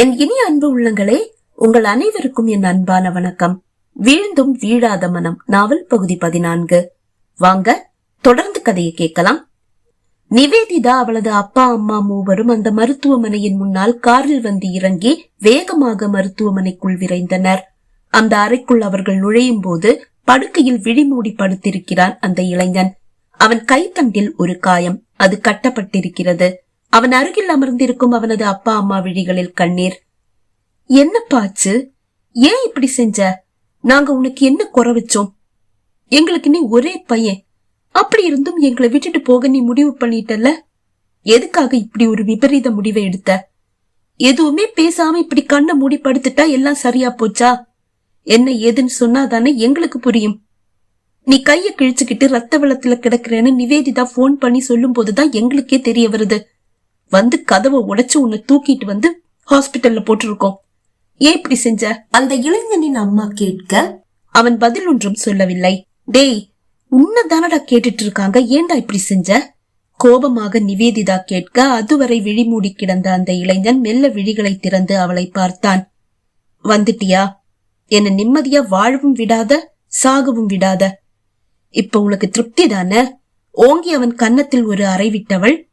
என் இனி அன்பு உள்ளங்களே உங்கள் அனைவருக்கும் என் அன்பான வணக்கம். வீழ்ந்தும் வீழாத மனம் நாவல் பகுதி பதினான்கு. வாங்க தொடர்ந்து கதையை கேட்கலாம். நிவேதிதா அவளது அப்பா அம்மா மூவரும் அந்த மருத்துவமனையின் முன்னால் காரில் வந்து இறங்கி வேகமாக மருத்துவமனைக்குள் விரைந்தனர். அந்த அறைக்குள் அவர்கள் நுழையும் போது படுக்கையில் விழிமூடி படுத்திருக்கிறான் அந்த இளைஞன். அவன் கைத்தண்டில் ஒரு காயம் அது கட்டப்பட்டிருக்கிறது. அவன் அருகில் அமர்ந்திருக்கும் அவனது அப்பா அம்மா விழிகளில் கண்ணீர். என்னப்பாச்சு ஏன் இப்படி செஞ்ச? நாங்க உனக்கு என்ன குறை வச்சோம்? எங்களுக்கு நீ ஒரே பையன். அப்படி இருந்தும் எங்களை விட்டுட்டு போக நீ முடிவு பண்ணிட்டல்ல? எதுக்காக இப்படி ஒரு விபரீத முடிவை எடுத்த? எதுவுமே பேசாம இப்படி கண்ணை மூடி படுத்துட்டா எல்லாம் சரியா போச்சா? என்ன ஏதுன்னு சொன்னா தானே எங்களுக்கு புரியும். நீ கைய கிழிச்சுக்கிட்டு ரத்த வெள்ளத்துல கிடக்குறேன்னு நிவேதிதா போன் பண்ணி சொல்லும் போதுதான் எங்களுக்கே தெரிய வருது. வந்து கதவை உடைச்சு உன்னை தூக்கிட்டு வந்து ஹாஸ்பிட்டல்ல போட்டிருக்கோம். ஏன் இப்படி செஞ்ச? அந்த இளைஞனின் அம்மா கேட்க அவன் பதில் ஒன்றும் சொல்லவில்லை. டேய் உன்னை தானடா கேட்டுட்டு இருக்காங்க? ஏன்டா இப்படி செஞ்ச? கோபமாக நிவேதிதா கேட்க அதுவரை விழிமூடி கிடந்த அந்த இளைஞன் மெல்ல விழிகளை திறந்து அவளை பார்த்தான். வந்துட்டியா? என்ன நிம்மதியா வாழவும் விடாத சாகவும் விடாத. இப்ப உனக்கு திருப்தி தானே? ஓங்கி அவன் கன்னத்தில் ஒரு அறை விட்டவள்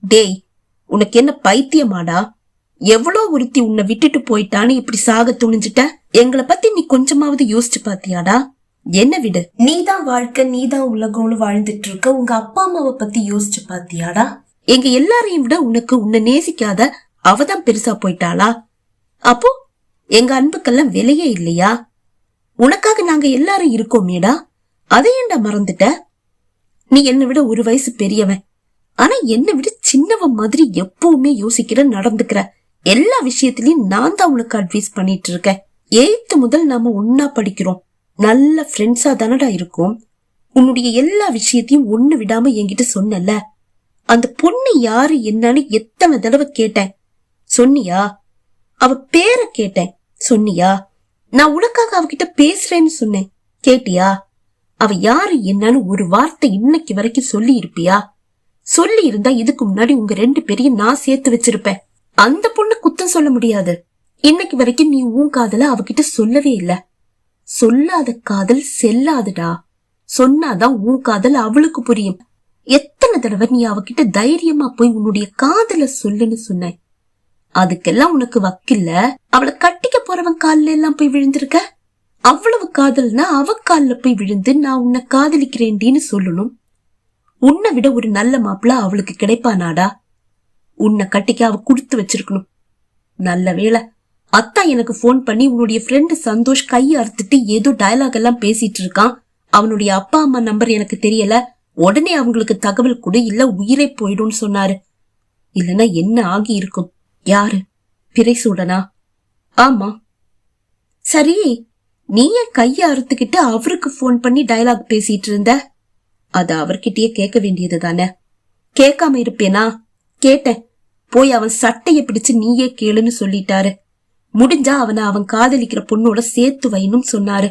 டேய் உனக்கு என்ன பைத்தியமாடா? எவ்வளோ ஒருத்தி உன்னை விட்டுட்டு போயிட்டான்னு இப்படி சாக துணிஞ்சிட்ட? எங்களை பத்தி நீ கொஞ்சமாவது யோசிச்சு பாத்தியாடா? என்ன விடு. நீதான் வாழ்க்கை நீதான் உலகம்னு வாழ்ந்துட்டு இருக்க உங்க அப்பா அம்மாவை பத்தி யோசிச்சு பாத்தியாடா? எங்க எல்லாரையும் விட உனக்கு உன்னை நேசிக்காத அவதான் பெருசா போயிட்டாளா? அப்போ எங்க அன்புக்கெல்லாம் விலையே இல்லையா? உனக்காக நாங்க எல்லாரும் இருக்கோமேடா? அதை ஏன்டா மறந்துட்ட? நீ என்னை விட ஒரு வயசு பெரியவன். ஆனா என்னை விட சின்னவன் மாதிரி எப்பவுமே யோசிக்கிற நடந்துக்கிற எல்லா விஷயத்திலயும் நான் தான் உனக்கு அட்வைஸ் பண்ணிட்டு இருக்கேன். எயித்து முதல் நாம ஒன்னா படிக்கிறோம். நல்ல ஃப்ரெண்ட்ஸா தானடா இருக்கும். உன்னுடைய எல்லா விஷயத்தையும் ஒண்ணு விடாம என்கிட்ட சொன்னல. அந்த பொண்ணு யாரு என்னன்னு எத்தனை தடவை கேட்டேன். சொன்னியா? அவ பேரை கேட்டேன். சொன்னியா? நான் உனக்காக அவகிட்ட பேசுறேன்னு சொன்னேன். கேட்டியா? அவ யாரு என்னன்னு ஒரு வார்த்தை இன்னைக்கு வரைக்கும் சொல்லி இருப்பியா சொல்லி இருந்தா இதுக்கு முன்னாடி உங்க ரெண்டு பேரையும் நான் சேர்த்து வச்சிருப்பேன். அந்த பொண்ணு குத்தம் சொல்ல முடியாது. இன்னைக்கு வரைக்கும் நீ உன் காதல அவகிட்ட சொல்லவே இல்ல. சொல்லாத காதல் செல்லாதுடா. சொன்னாதான் உன் காதல் அவளுக்கு புரியும். எத்தனை தடவை நீ அவகிட்ட தைரியமா போய் உன்னுடைய காதல சொல்லுன்னு சொன்ன அதுக்கெல்லாம் உனக்கு வக்கில்ல? அவளை கட்டிக்க போறவன் கால்ல எல்லாம் போய் விழுந்திருக்க? அவ்வளவு காதல்னா அவ கால்ல போய் விழுந்து நான் உன்னை காதலிக்கிறேன்டின்னு சொல்லணும். உன்னை விட ஒரு நல்ல மாப்பிள்ள அவளுக்கு கிடைப்பானாடா? உன்னை கட்டிக்க அவ கொடுத்து வச்சிருக்கணும். நல்ல வேளை அத்தா எனக்கு ஃபோன் பண்ணி உன்னுடைய ஃப்ரெண்டு சந்தோஷ் கை அறுத்துட்டு ஏதோ டயலாக் எல்லாம் பேசிட்டு இருக்கான். அவனுடைய அப்பா அம்மா நம்பர் எனக்கு தெரியல. உடனே அவங்களுக்கு தகவல் கொடு இல்ல உயிரே போயிடும்னு சொன்னாரு. இல்லனா என்ன ஆகி இருக்கும்? யாரு? பிரைசூடனா ஆமா. சரி நீ ஏன் கைய அறுத்துக்கிட்டு அவருக்கு ஃபோன் பண்ணி டயலாக் பேசிட்டு இருந்த? அத அவர்கிட்டயே கேட்க வேண்டியது தானே? கேட்காம இருப்பேனா? கேட்டேன். போய் அவன் சட்டைய பிடிச்சு நீயே கேளுன்னு சொல்லிட்டாரு. முடிஞ்சா அவனை அவன் காதலிக்கிற பொண்ணோட சேர்த்து வைனும் சொன்னாரு.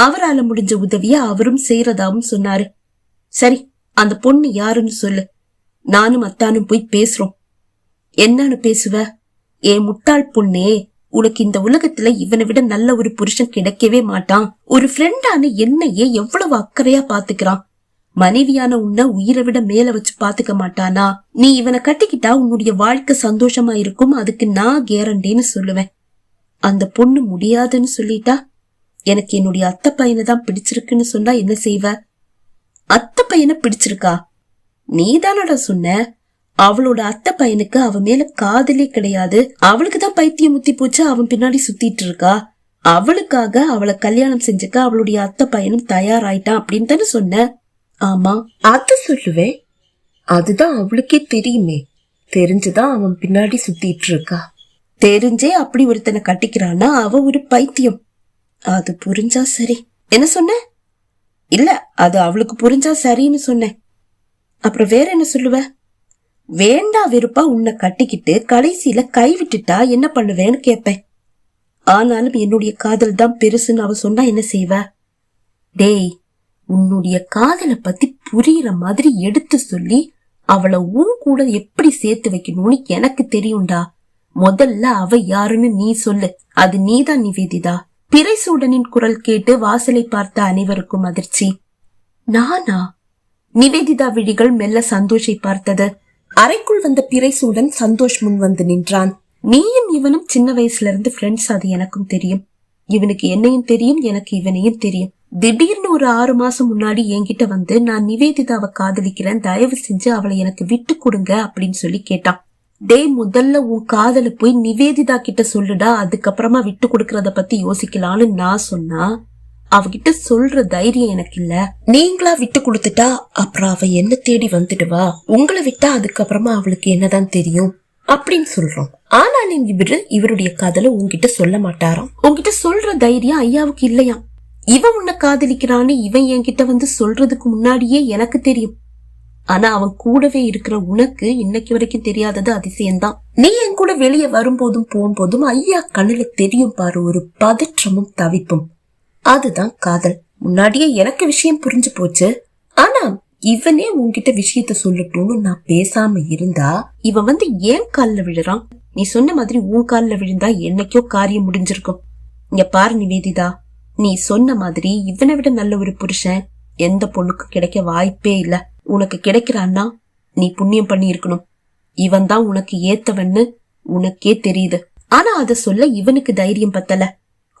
அவரால முடிஞ்ச உதவிய அவரும் செய்யறதாவும் சொன்னாரு. சரி அந்த பொண்ணு யாருன்னு சொல்லு. நானும் அத்தானும் போய் பேசுறோம். என்னன்னு பேசுவ? ஏன் முட்டாள் பொண்ணே உனக்கு இந்த உலகத்துல இவனை விட நல்ல ஒரு புருஷன் கிடைக்கவே மாட்டான். ஒரு ஃப்ரெண்டான என்னையே எவ்வளவு அக்கறையா பாத்துக்கிறான். மனைவியான உன்னை உயிரை விட மேல வச்சு பாத்துக்க மாட்டானா? நீ இவனை கட்டிக்கிட்டா உன்னுடைய வாழ்க்கை சந்தோஷமா இருக்கும். அதுக்கு நான் கேரண்டின்னு சொல்லுவேன். அந்த பொண்ணு முடியாதுன்னு சொல்லிட்டா? எனக்கு என்னுடைய அத்தை பையனை தான் பிடிச்சிருக்குன்னு சொன்னா என்ன செய்வ? அத்தை பையனை பிடிச்சிருக்கா? நீ தானடா சொன்ன. அவளோட அத்தை பையனுக்கு அவன் மேல காதலே கிடையாது. அவளுக்கு தான் பைத்தியம் முத்தி போச்சு அவன் பின்னாடி சுத்திட்டு இருக்கா. அவளுக்காக அவளை கல்யாணம் செஞ்சுக்க அவளுடைய அத்தை பையனும் தயாராயிட்டான் அப்படின்னு தானே சொன்ன? ஆமா அத சொல்லுவேன் அதுதான் அவளுக்கே தெரியுமே. தெரிஞ்சுதான் அவன் பின்னாடி சுத்திட்டு இருக்கா தெரிஞ்சே அப்படி ஒருத்தனை கட்டிக்கிறான்னா அவ ஒரு பைத்தியம். அது புரிஞ்சா சரி. என்ன சொன்ன? இல்ல அது அவளுக்கு புரிஞ்சா சரின்னு சொன்னேன். அப்புறம் வேற என்ன சொல்லுவ? வேண்டா வெறுப்பா உன்னை கட்டிக்கிட்டு கடைசியில கை விட்டுட்டா என்ன பண்ணுவேன்னு கேப்பேன். ஆனாலும் என்னுடைய காதல் தான் பெருசுன்னு அவ சொன்னா என்ன செய்வ? டேய் உன்னுடைய காதலை பத்தி புரியுற மாதிரி எடுத்து சொல்லி அவளை உன் கூட எப்படி சேர்த்து வைக்கணும்னு எனக்கு தெரியும்டா. முதல்ல அவ யாருன்னு நீ சொல்லு. அது நீதான் நிவேதிதா. பிறைசூடனின் குரல் கேட்டு வாசலை பார்த்த அனைவருக்கும் அதிர்ச்சி. நானா? நிவேதிதா விழிகள் மெல்ல சந்தோஷை பார்த்தது. அறைக்குள் வந்த பிறைசூடன் சந்தோஷ் முன் வந்து நின்றான். நீயும் இவனும் சின்ன வயசுல இருந்து ஃப்ரெண்ட்ஸ் அது எனக்கும் தெரியும். இவனுக்கு என்னையும் தெரியும் எனக்கு இவனையும் தெரியும். திடீர்னு ஒரு ஆறு மாசம் முன்னாடி என்கிட்ட வந்து நான் நிவேதிதாவை காதலிக்கிறேன். தயவு செஞ்சு அவளை எனக்கு விட்டு கொடுங்க அப்படின்னு சொல்லி கேட்டான். டேய் முதல்ல உன் காதல போய் நிவேதிதா கிட்ட சொல்லுடா. அதுக்கப்புறமா விட்டு கொடுக்கறத பத்தி யோசிக்கலாம்னு நான் சொன்னா அவகிட்ட சொல்ற தைரியம் எனக்கு இல்ல. நீங்களா விட்டு கொடுத்துட்டா அப்புறம் அவ என்ன தேடி வந்துடுவா உங்களை விட்டா அதுக்கப்புறமா அவளுக்கு என்னதான் தெரியும்? அப்படின்னு சொல்றோம் ஆனாலும் இவரு இவருடைய காதல உங்ககிட்ட சொல்ல மாட்டாராம். உங்ககிட்ட சொல்ற தைரியம் ஐயாவுக்கு இல்லையாம். இவன் உன்னை காதலிக்கிறான்னு இவன் என்கிட்ட வந்து சொல்றதுக்கு முன்னாடியே எனக்கு தெரியும். ஆனா அவன் கூடவே இருக்கிற உனக்கு இன்னைக்கு வரைக்கும் தெரியாதது அதிசயம்தான். நீ என் கூட வெளியே வரும்போதும் போகும்போதும் ஐயா கண்ணுல தெரியும் பாரு ஒரு பதற்றமும் தவிப்பும். அதுதான் காதல். முன்னாடியே எனக்கு விஷயம் புரிஞ்சு போச்சு. ஆனா இவனே உன்கிட்ட விஷயத்த சொல்லட்டும்னு நான் பேசாம இருந்தா இவன் வந்து ஏன் கால்ல விழுறான்? நீ சொன்ன மாதிரி உன் கால்ல விழுந்தா என்னைக்கோ காரியம் முடிஞ்சிருக்கும். இங்க பாரு நிவேதிதா. நீ சொன்ன மாதிரி இவனை விட நல்ல ஒரு புருஷன் எந்த பொண்ணுக்கு கிடைக்க வாய்ப்பே இல்ல. உனக்கு கிடைக்கிறான்னா நீ புண்ணியம் பண்ணி இருக்கணும். இவன் தான் உனக்கு ஏத்தவன்னு உனக்கே தெரியுது. ஆனா அத சொல்ல இவனுக்கு தைரியம் பத்தல.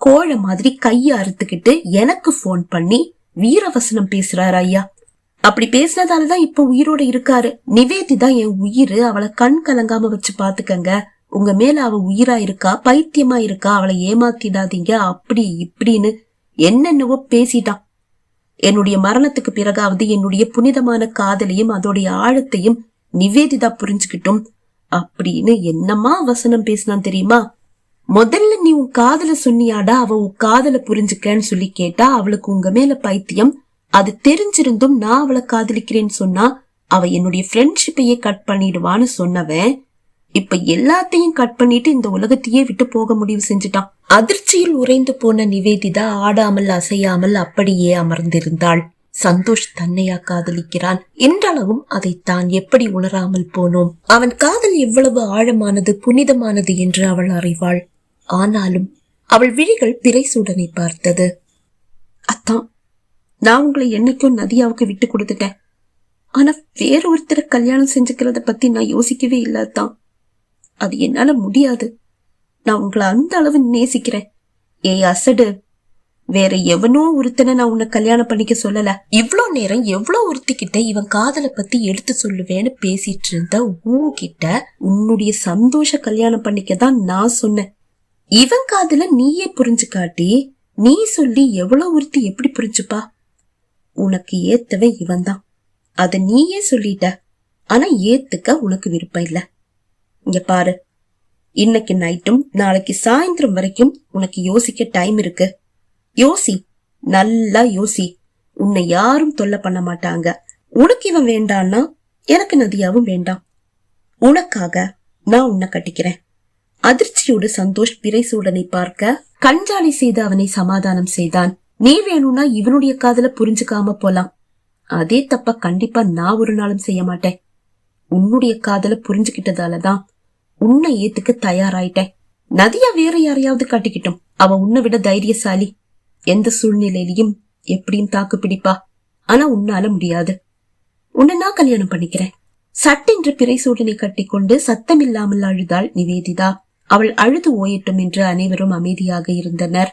கோழ மாதிரி கைய அறுத்துக்கிட்டு எனக்கு ஃபோன் பண்ணி வீரவசனம் பேசுறாரு ஐயா. அப்படி பேசினதாலதான் இப்ப உயிரோட இருக்காரு. நிவேதிதா என் உயிர். அவளை கண் கலங்காம வச்சு பாத்துக்கங்க. உங்க மேல அவ உயிரா இருக்கா? பைத்தியமா இருக்கா? அவளை ஏமாத்திடாதீங்க. அப்படி இப்படின்னு என்னென்னவோ பேசிட்டான் என்னுடைய மரணத்துக்கு பிறகாவது என்னுடைய புனிதமான காதலையும் அதோடைய ஆழத்தையும் நிவேதிதா புரிஞ்சுக்கிட்டும். அப்படின்னு என்னமா வசனம் பேசினான் தெரியுமா? முதல்ல நீ உன் காதல சொன்னியாடா அவ உன் காதல புரிஞ்சுக்கன்னு சொல்லி கேட்டா அவளுக்கு உங்க மேல பைத்தியம். அது தெரிஞ்சிருந்தும் நான் அவளை காதலிக்கிறேன்னு சொன்னா அவ என்னுடைய ஃப்ரெண்ட்ஷிப்பையே கட் பண்ணிடுவான்னு சொன்னவன் இப்ப எல்லாத்தையும் கட் பண்ணிட்டு இந்த உலகத்தையே விட்டு போக முடிவு செஞ்சுட்டான். அதிர்ச்சியில் உறைந்து போன நிவேதிதா ஆடாமல் அசையாமல் அப்படியே அமர்ந்திருந்தாள். சந்தோஷ் தன்னையா காதலிக்கிறான். என்றளவும் அதை தான் எப்படி உணராமல் போனோம்? அவன் காதல் எவ்வளவு ஆழமானது புனிதமானது என்று அவள் அறிவாள். ஆனாலும் அவள் விழிகள் பிறைசூடனை பார்த்தது. அத்தான் நான் உங்களை என்னைக்கும் நதியாவுக்கு விட்டு கொடுத்துட்டேன். ஆனா வேற ஒருத்தரை கல்யாணம் செஞ்சுக்கிறத பத்தி நான் யோசிக்கவே இல்ல அத்தான் அது என்னால முடியாது. நான் உங்களை அந்த அளவு நேசிக்கிறேன். ஏய் அசடு வேற எவனோ ஒருத்தனை நான் உன்னை கல்யாணம் பண்ணிக்க சொல்லல. இவ்வளோ நேரம் எவ்வளோ ஒருத்திக்கிட்ட இவன் காதலை பத்தி எடுத்து சொல்லுவேன்னு பேசிட்டு இருந்த உன்கிட்ட உன்னுடைய சந்தோஷ கல்யாணம் பண்ணிக்க தான் நான் சொன்னேன். இவன் காதல நீயே புரிஞ்சு காட்டி நீ சொல்லி எவ்வளோ ஒருத்தி எப்படி புரிஞ்சுப்பா? உனக்கு ஏத்தவன் இவன் தான் அத நீயே சொல்லிட்ட. ஆனா ஏத்துக்க உனக்கு விருப்பம் இல்லை. இங்க பாரு. இன்னைக்கு நைட்டும் நாளைக்கு சாயந்தரம் வரைக்கும் உனக்கு யோசிக்க டைம் இருக்கு. யோசி. நல்லா யோசி. உன்னை யாரும் தொல்லை பண்ண மாட்டாங்க. உனக்கு இவன் வேண்டான்னா எனக்கு நதியாவும் வேண்டாம். உனக்காக நான் உன்னை கட்டிக்கிறேன். அதிர்ச்சியோடு சந்தோஷ் பிறைசூடனை பார்க்க கஞ்சாலை செய்து அவனை சமாதானம் செய்தான். நீ வேணும்னா இவனுடைய காதல புரிஞ்சுக்காம போலாம். அதே தப்ப கண்டிப்பா நான் ஒரு நாளும் செய்ய மாட்டேன். உன்னுடைய காதல புரிஞ்சுக்கிட்டதாலதான் உன்னை ஏத்துக்க தயாராயிட்டேன். நதியா வேற யாரையாவது காட்டிக்கிட்டும். அவ உன்னை விட தைரியசாலி. எந்த சூழ்நிலையிலையும் எப்படியும் தாக்கு பிடிப்பா. ஆனா உன்னால முடியாது. உன்னை நான் கல்யாணம் பண்ணிக்கிறேன். சட்டென்று பிறைசூடனை கட்டிக்கொண்டு சத்தமில்லாமல் அழுதாள் நிவேதிதா. அவள் அழுது ஓயட்டும் என்று அனைவரும் அமைதியாக இருந்தனர்.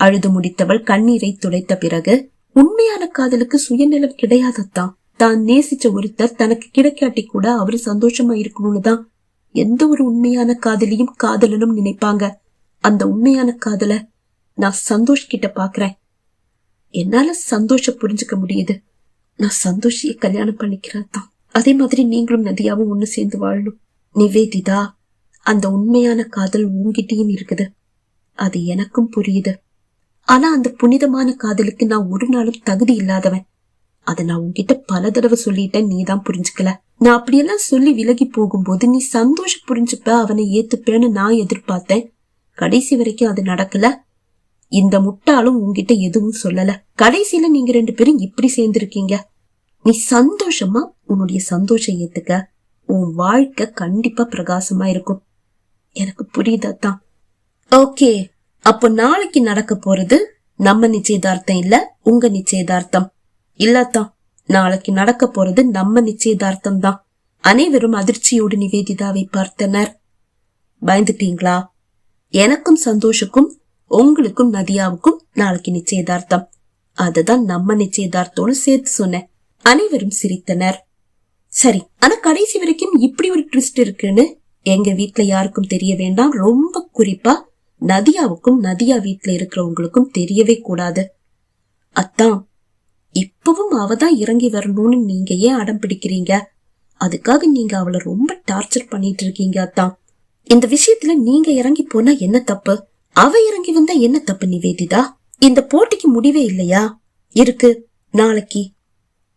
அழுது முடித்தவள் கண்ணீரை துடைத்த பிறகு உண்மையான காதலுக்கு சுயநலம் கிடையாதத்தான். தான் நேசிச்ச ஒருத்தர் தனக்கு கிடைக்காட்டி கூட அவரு சந்தோஷமா இருக்கணும்னு தான் எந்த ஒரு உண்மையான காதலியும் காதலனும் நினைப்பாங்க. அந்த உண்மையான காதல நான் சந்தோஷ் கிட்ட பாக்குறேன். என்னால சந்தோஷ புரிஞ்சுக்க முடியுது. நான் சந்தோஷிய கல்யாணம் பண்ணிக்கிறேன் தான். அதே மாதிரி நீங்களும் நதியாவும் ஒண்ணு சேர்ந்து வாழணும். நிவேதிதா அந்த உண்மையான காதல் உன்கிட்டயும் இருக்குது. அது எனக்கும் புரியுது. ஆனா அந்த புனிதமான காதலுக்கு நான் ஒரு நாளும் தகுதி இல்லாதவன். அத நான் உன்கிட்ட பல தடவை சொல்லிட்டேன் நீ தான் புரிஞ்சுக்கல. நான் அப்படியெல்லாம் சொல்லி விலகி போகும்போது நீ சந்தோஷம் புரிஞ்சுப்ப அவனை ஏத்துப்பேன்னு நான் எதிர்பார்த்தேன். கடைசி வரைக்கும் அது நடக்கல. இந்த முட்டாளும் உன்கிட்ட எதுவும் சொல்லல. கடைசியில நீங்க ரெண்டு பேரும் இப்படி சேர்ந்திருக்கீங்க. நீ சந்தோஷமா உன்னுடைய சந்தோஷம் ஏத்துக்க. உன் வாழ்க்கை கண்டிப்பா பிரகாசமா இருக்கும். எனக்கு புரியுது ஓகே. அப்போ நாளைக்கு நடக்க போறது நம்ம நிச்சயதார்த்தம் இல்ல உங்க நிச்சயதார்த்தம். இல்லத்தான் நாளைக்கு நடக்க போறது நம்ம நிச்சயதார்த்தம் தான் அனைவரும் அதிர்ச்சியோடு நிவேதிதாவை பார்த்தனர். பயந்துட்டீங்களா? எனக்கும் சந்தோஷுக்கும் உங்களுக்கும் நதியாவுக்கும் நாளைக்கு நிச்சயதார்த்தம். அதுதான் நம்ம நிச்சயதார்த்தம்னு சேர்த்து சொன்னேன். அனைவரும் சிரித்தனர். சரி ஆனா கடைசி வரைக்கும் இப்படி ஒரு ட்விஸ்ட் இருக்குன்னு எங்க வீட்ல யாருக்கும் தெரிய வேண்டாம். ரொம்ப குறிப்பா நதியாவுக்கும் நதியா வீட்ல இருக்கிறவங்களுக்கும் தெரியவே கூடாது. அத்தான் இப்பவும் அவ தான் இறங்கி வரணும்னு நீங்க ஏன் அடம் பிடிக்கிறீங்க? அதுக்காக நீங்க அவளை ரொம்ப டார்ச்சர் பண்ணிட்டு இருக்கீங்க அத்தான். இந்த விஷயத்துல நீங்க இறங்கி போனா என்ன தப்பு? அவ இறங்கி வந்தா என்ன தப்பு நிவேதிதா? இந்த போட்டிக்கு முடிவே இல்லையா? இருக்கு நாளைக்கு.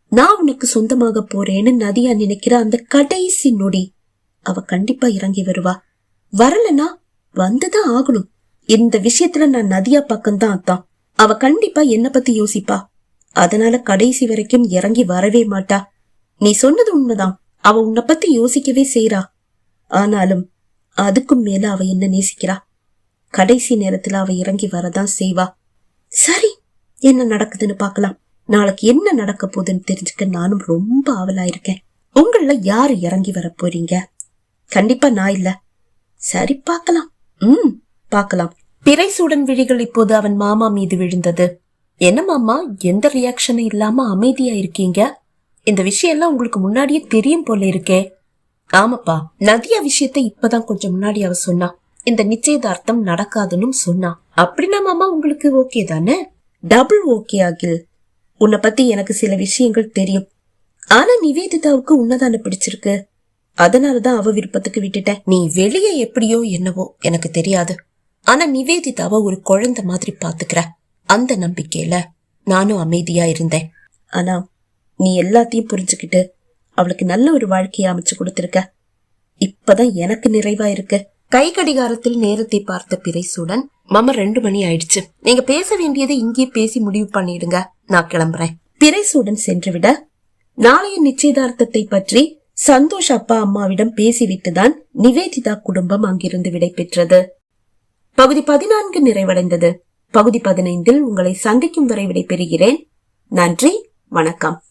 நான் உனக்கு சொந்தமாக போறேன்னு நதியா நினைக்கிற அந்த கடைசி நொடி. அவ கண்டிப்பா இறங்கி வருவா. வரலனா வந்துதான் ஆகணும். இந்த விஷயத்துல நான் நதியா பக்கம்தான் அத்தான். அவ கண்டிப்பா என்ன பத்தி யோசிப்பா. அதனால கடைசி வரைக்கும் இறங்கி வரவே மாட்டா. நீ சொன்னது உண்மைதான். அவ உன்னை பத்தி யோசிக்கவே செய்யறா ஆனாலும் அதுக்கும் மேல அவ என்ன நேசிக்கிறா? கடைசி நேரத்துல அவ இறங்கி வரதான் செய்வா. சரி என்ன நடக்குதுன்னு பாக்கலாம். நாளைக்கு என்ன நடக்க போகுதுன்னு தெரிஞ்சுக்க நானும் ரொம்ப ஆவலா இருக்கேன் உங்கள யாரு இறங்கி வர போறீங்க? கண்டிப்பா நான் இல்ல. சரி பார்க்கலாம் ம் பார்க்கலாம் பிறைசூடன் விழிகள் இப்போது அவன் மாமா மீது விழுந்தது. என்னமாம்மா எந்த ரியாக்ஷனும் இல்லாம அமைதியா இருக்கீங்க? இந்த விஷயம் எல்லாம் உங்களுக்கு முன்னாடியே தெரியும் போல இருக்கே. ஆமாப்பா நதியா விஷயத்தை இப்பதான் கொஞ்சம் முன்னாடி அவ சொன்னா. இந்த நிச்சயதார்த்தம் நடக்காதுன்னு சொன்னா. அப்படின்னா மாமா உங்களுக்கு ஓகே தானே? Double okay Akhil. உன்னை பத்தி எனக்கு சில விஷயங்கள் தெரியும். ஆனா நிவேதிதாவுக்கு உன்னதான பிடிச்சிருக்கு. அதனாலதான் அவ விருப்பத்துக்கு விட்டுட்டேன் நீ வெளியே எப்படியோ என்னவோ எனக்கு தெரியாது. ஆனா நிவேதிதாவை ஒரு குழந்தை மாதிரி பாத்துக்கிற அந்த நம்பிக்கையில நானும் அமைதியா இருந்தேன். ஆனா நீ எல்லாத்தையும் புரிஞ்சுக்கிட்டு அவளுக்கு நல்ல ஒரு வாழ்க்கையை அமைச்சு கொடுத்திருக்க. இப்பதான் எனக்கு நிறைவா இருக்கு. கை கடிகாரத்தில் நேரத்தை பார்த்த பிறைசூடன் மாமா ரெண்டு மணி ஆயிடுச்சு. நீங்க பேச வேண்டியதை இங்கே பேசி முடிவு பண்ணிடுங்க. நான் கிளம்புறேன். பிறைசூடன் சென்றுவிட நாளைய நிச்சயதார்த்தத்தை பற்றி சந்தோஷ் அப்பா அம்மாவிடம் பேசிவிட்டுதான் நிவேதிதா குடும்பம் அங்கிருந்து விடை பெற்றது பகுதி பதினான்கு நிறைவடைந்தது. பகுதி பதினைந்தில் உங்களை சந்திக்கும் வரை விடைபெறுகிறேன். நன்றி வணக்கம்.